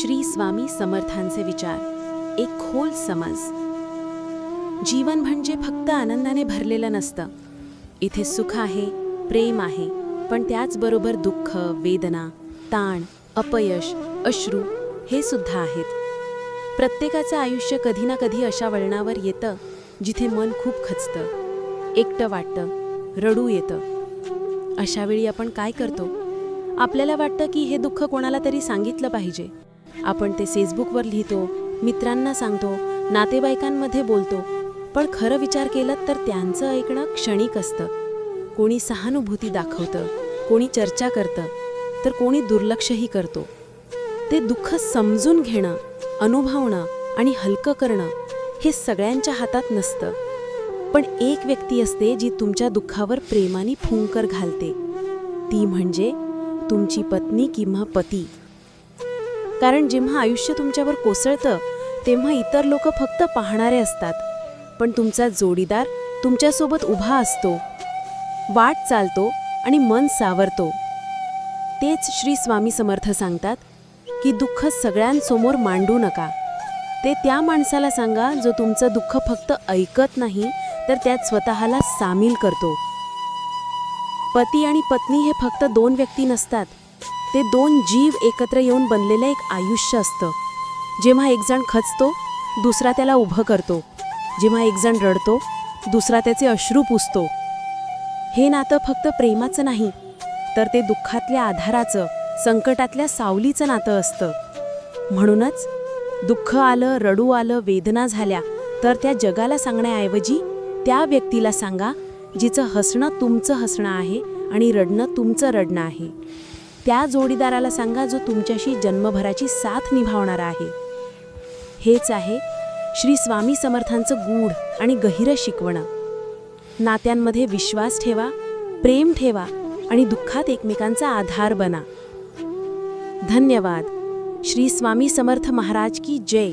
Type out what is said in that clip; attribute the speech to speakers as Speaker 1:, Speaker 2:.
Speaker 1: श्री स्वामी समर्थांचे विचार. एक खोल समज. जीवन म्हणजे फक्त आनंदाने भरलेलं नसतं. इथे सुख आहे प्रेम आहे पण त्याचबरोबर दुःख वेदना ताण अपयश अश्रू हे सुद्धा आहेत. प्रत्येकाचं आयुष्य कधी ना कधी अशा वळणावर येतं जिथे मन खूप खचतं. एकटं वाटतं रडू येतं. अशावेळी आपण काय करतो? आपल्याला वाटतं की हे दुःख कोणाला तरी सांगितलं पाहिजे. आपण ते फेसबुकवर लिहितो मित्रांना सांगतो नातेवाईकांमध्ये बोलतो पण खरं विचार केलं तर त्यांचं ऐकणं क्षणिक असतं. कोणी सहानुभूती दाखवतं कोणी चर्चा करतं तर कोणी दुर्लक्षही करतो. ते दुःख समजून घेणं अनुभवणं आणि हलकं करणं हे सगळ्यांच्या हातात नसतं. पण एक व्यक्ती असते जी तुमच्या दुःखावर प्रेमाने फुंकर घालते. ती म्हणजे तुमची पत्नी किंवा पती. कारण जेव्हा आयुष्य तुमच्यावर कोसळतं तेव्हा इतर लोक फक्त पाहणारे असतात. पण तुमचा जोडीदार तुमच्यासोबत उभा असतो. वाट चालतो आणि मन सावरतो. तेच श्री स्वामी समर्थ सांगतात की दुःख सगळ्यांसमोर मांडू नका. ते त्या माणसाला सांगा जो तुमचं दुःख फक्त ऐकत नाही तर त्यात स्वतःला सामील करतो. पती आणि पत्नी हे फक्त दोन व्यक्ती नसतात. ते दोन जीव एकत्र येऊन बनलेलं एक आयुष्य असतं. जेव्हा एकजण खचतो दुसरा त्याला उभं करतो. जेव्हा एकजण रडतो दुसरा त्याचे अश्रू पुसतो. हे नातं फक्त प्रेमाचं नाही तर ते दुःखातल्या आधाराचं संकटातल्या सावलीचं नातं असतं. म्हणूनच दुःख आलं रडू आलं वेदना झाल्या तर त्या जगाला सांगण्याऐवजी त्या व्यक्तीला सांगा जिचं हसणं तुमचं हसणं आहे आणि रडणं तुमचं रडणं आहे. त्या जोडीदाराला सांगा जो तुमच्याशी जन्मभराची साथ निभावणारा आहे. हेच आहे श्री स्वामी समर्थांचं गूढ आणि गहिरं शिकवणं. नात्यांमध्ये विश्वास ठेवा प्रेम ठेवा आणि दुःखात एकमेकांचा आधार बना. धन्यवाद. श्री स्वामी समर्थ महाराज की जय.